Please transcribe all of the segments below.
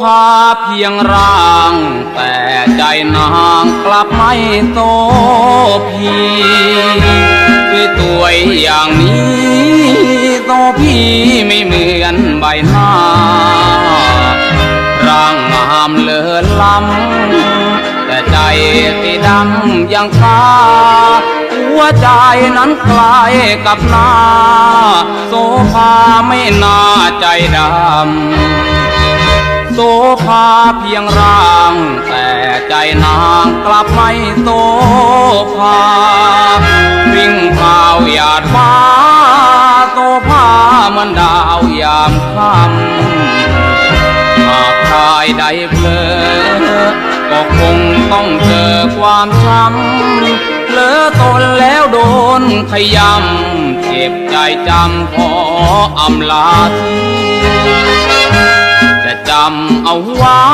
ภาเพียงร่าง แต่ใจนางกลับไม่โตพีคือตัวอย่างนี้โตพี่ไม่เหมือนใบหน้า ร่างงามเลิศล้ำแต่ใจที่ดำยังฟ้าหัวใจนั้นคล้ายกับหน้า โซฟาไม่น่าใจดำ โซฟาเพียงร่าง แต่ใจนางกลับไม่โซฟาวิ่งเผาหยาดฟ้าโซฟามือนดาวยามค่ำหากชายใดเพลอก็คงต้องเจอความช้ำเลอตนแล้วโดนขยำเจ็บใจจำขออำลาทีำเอาไว้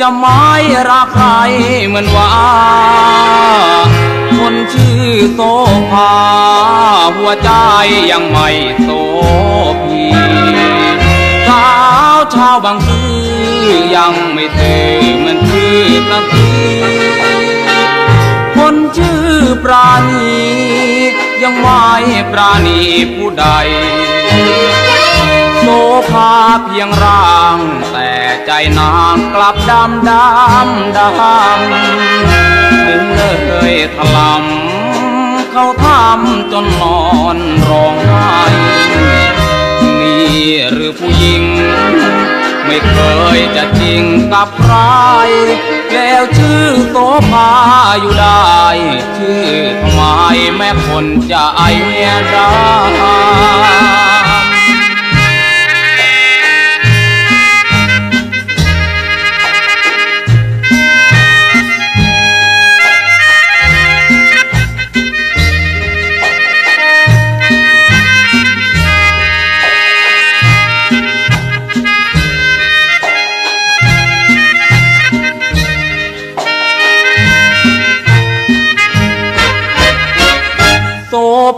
จะไม่รักใครเหมือนว่า คนชื่อโซภาหัวใจยังไม่โซพีสาวชาวบางซื่อยังไม่ตื่นเหมือนชื่อตะกี้คนชื่อปราณี ยังไม่ปราณีผู้ใด ภาเพียงร่าง แต่ใจนางกลับดำดำดำถึงเลยถลำเขาทำจนนอนร้องไห้นี่หรือผู้หญิง ไม่เคยจะจริงกับใคร แล้วชื่อโตพาอยู่ได้ ชื่อทำไมแม่คนจะไอเมียได้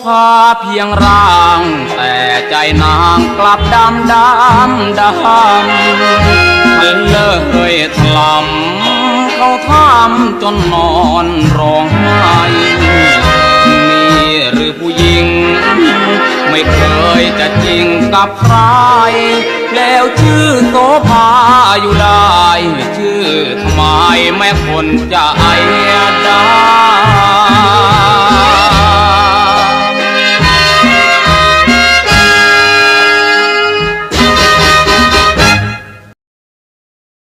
ภาเพียงร่าง แต่ใจนางกลับดำดำดำฉันเลยถลำเขาทำจนนอนร้องไห้นี่หรือผู้หญิง ไม่เคยจะจริงกับใคร แล้วชื่อโซภาอยู่ได้ ชื่อทำไมแม่คนจะไอได้